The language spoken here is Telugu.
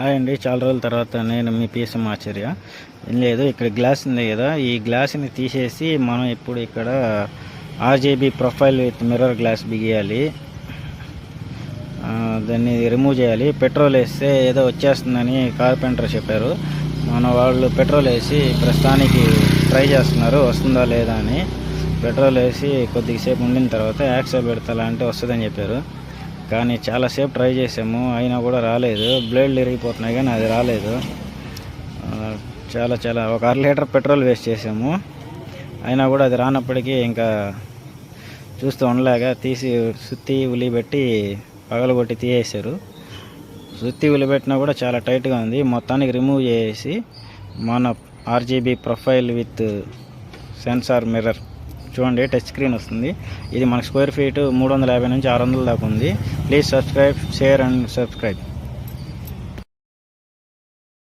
హాయ్ అండి. చాలా రోజుల తర్వాత నేను మీ పిఎస్ఎం ఆచార్య. ఏం లేదు ఇక్కడ గ్లాస్ ఉంది కదా. ఈ గ్లాస్ని తీసేసి మనం ఇప్పుడు ఇక్కడ RGB profile with mirror glass బిగియాలి. దాన్ని రిమూవ్ చేయాలి. పెట్రోల్ వేస్తే ఏదో వచ్చేస్తుందని కార్పెంటర్ చెప్పారు. మన వాళ్ళు పెట్రోల్ వేసి ప్రస్తుతానికి ట్రై చేస్తున్నారు. వస్తుందా లేదా అని. పెట్రోల్ వేసి కొద్దిసేపు ఉండిన తర్వాత యాక్సెల్ పెడతా అంటే వస్తుందని చెప్పారు. కానీ చాలాసేపు ట్రై చేసాము అయినా కూడా రాలేదు. బ్లేడ్లు ఇరిగిపోతున్నాయి కానీ అది రాలేదు. చాలా చాలా ఒక అర లీటర్ పెట్రోల్ వేస్ట్ చేసాము. అయినా కూడా అది రానప్పటికీ ఇంకా చూస్తూ ఉండలేక తీసి సుత్తి ఉలిపెట్టి పగలగొట్టి తీయేశారు. సుత్తి ఉలిపెట్టినా కూడా చాలా టైట్గా ఉంది. మొత్తానికి రిమూవ్ చేసి మన RGB profile with sensor mirror చూడండి టచ్ స్క్రీన్ వస్తుంది. ఇది మన స్క్వేర్ ఫీట్ మూడు వందల యాభై నుంచి ఆరు వందల దాకా ఉంది. Please subscribe share and subscribe.